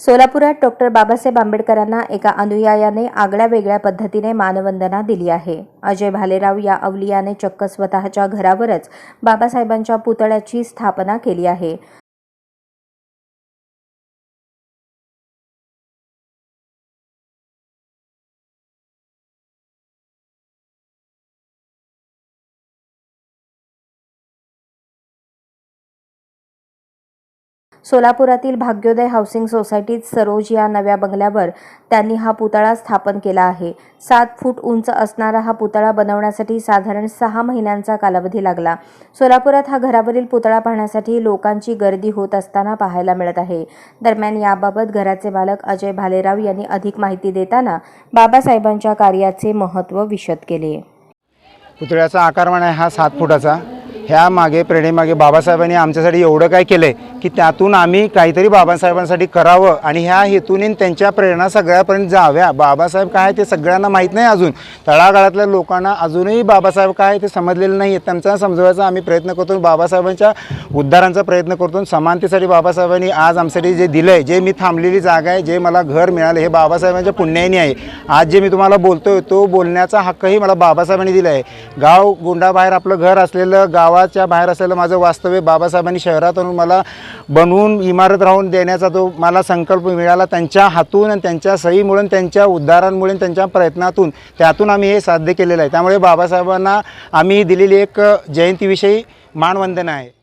सोलापुरात डॉक्टर बाबासाहेब आंबेडकरांना एका अनुयायाने आगळ्या वेगळ्या पद्धतीने मानवंदना दिली आहे. अजय भालेराव या अवलियाने चक्क स्वतःच्या घरावरच बाबासाहेबांच्या पुतळ्याची स्थापना केली आहे. सोलापुरातील भाग्योदय हाऊसिंग सोसायटीत सरोज या नव्या बंगल्यावर त्यांनी हा पुतळा स्थापन केला आहे. सात फूट उंच असणारा हा पुतळा बनवण्यासाठी साधारण सहा महिन्यांचा कालावधी लागला. सोलापुरात हा घरावरील पुतळा पाहण्यासाठी लोकांची गर्दी होत असताना पाहायला मिळत आहे. दरम्यान याबाबत घराचे मालक अजय भालेराव यांनी अधिक माहिती देताना बाबासाहेबांच्या कार्याचे महत्त्व विशद केले. पुतळ्याचा आकारमान आहे हा सात फुटाचा. ह्या मागे प्रेरणेमागे बाबासाहेबांनी आमच्यासाठी एवढं काय केलं आहे की त्यातून आम्ही काहीतरी बाबासाहेबांसाठी करावं आणि ह्या हेतूने त्यांच्या प्रेरणा सगळ्यापर्यंत जाव्या. बाबासाहेब काय ते सगळ्यांना माहीत नाही अजून. तळागाळातल्या लोकांना अजूनही बाबासाहेब काय ते समजलेलं नाही आहे त्यांचा समजवायचा आम्ही प्रयत्न करतो. बाबासाहेबांच्या उद्धारांचा प्रयत्न करतो. समानतेसाठी बाबासाहेबांनी आज आमच्यासाठी जे दिलं आहे जे मी थांबलेली जागा आहे जे मला घर मिळालं हे बाबासाहेबांच्या पुण्याने आहे. आज जे मी तुम्हाला बोलतोय तो बोलण्याचा हक्कही मला बाबासाहेबांनी दिला आहे. गाव गुंडाबाहेर आपलं घर असलेलं गावाच्या बाहेर असलेलं माझं वास्तव्य बाबासाहेबांनी शहरात आणून मला बनवून इमारत राहून देण्याचा तो मला संकल्प मिळाला. त्यांच्या हातून आणि त्यांच्या सहीमुळे त्यांच्या उद्धारांमुळे त्यांच्या प्रयत्नातून त्यातून आम्ही हे साध्य केलेलं आहे. त्यामुळे बाबासाहेबांना आम्ही दिलेली एक जयंतीविषयी मानवंदना आहे.